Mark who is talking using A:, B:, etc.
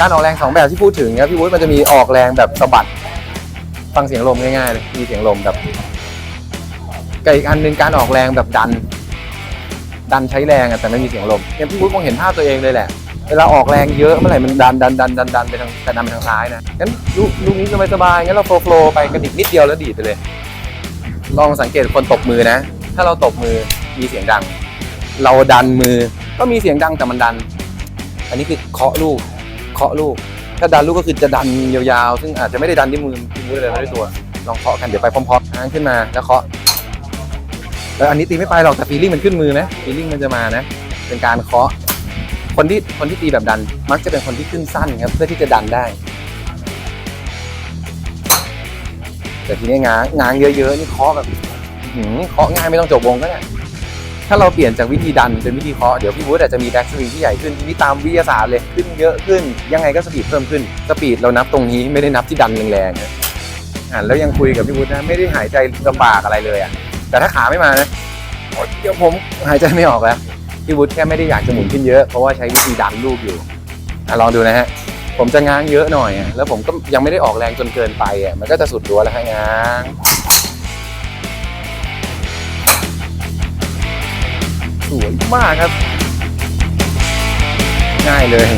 A: การออกแรงสองแบบที่พูดถึงครับพี่วุฒิมันจะมีออกแรงแบบสะบัดฟังเสียงลมง่ายๆเลยมีเสียงลมแบบกับอีกอันหนึ่งการออกแรงแบบดัน ดันใช้แรงอะแต่ไม่มีเสียงลมเนี่ยพี่วุฒิคงเห็นภาพตัวเองเลยแหละเวลาออกแรงเยอะเมื่อไหร่มันดันดันดันดันดันไปทางแต่ดันไปทางซ้ายนะงั้นลูกลูกนี้สบายสบายๆงั้นเราโฟล์โฟล์ไปกระดิกนิดเดียวแล้วดีดไปเลย ลองสังเกตคนตบมือนะ ถ้าเราตบมือมีเสียงดัง เราดันมือก็มีเสียงดังแต่มันดัน อันนี้คือเคาะลูก เคาะลูก ถ้าดันลูกก็คือจะดันยาวๆ ซึ่งอาจจะไม่ได้ดันด้วยมือที่มือเลยนะด้วยตัว ลองเคาะกันเดี๋ยวไปพร้อมๆง้างขึ้นมาแล้วเคาะแล้วอันนี้ตีไม่ไปหรอกแต่ฟีลิ่งมันขึ้นมือนะฟีลิ่งมันจะมานะ เป็นการเคาะ คนที่คนที่ตีแบบดัน มักจะเป็นคนที่ขึ้นสั้นครับเพื่อที่จะดันได้ แต่ทีนี้ง้างง้างเยอะๆนี่เคาะแบบเคาะง่ายไม่ต้องจบวงก็ได้ ถ้าเราเปลี่ยนจากวิธีดันเป็นวิธีเคาะเดี๋ยวพี่วุฒิอาจจะมีแบ็กสวิงที่ใหญ่ขึ้นทีนี้ตามวิทยาศาสตร์เลยขึ้นเยอะขึ้น ยังไงก็สปีดเพิ่มขึ้นสปีดเรานับตรงนี้ไม่ได้นับที่ดันแรงๆนะอ่าแล้วยังคุยกับพี่วุฒินะไม่ได้หายใจลำบากอะไรเลยอะแต่ถ้าขาไม่มานะเดี๋ยวผมหายใจไม่ออกแล้วพี่วุฒิแค่ไม่ได้อยากจะหมุนขึ้นเยอะเพราะว่าใช้วิธีดันลูกอยู่อลองดูนะฮะผมจะง้างเยอะหน่อย แล้วผมก็ยังไม่ได้ออกแรงจนเกินไปอะมันก็จะสุดตัวแล้วฮะง้าง สวยมากครับ ง่ายเลย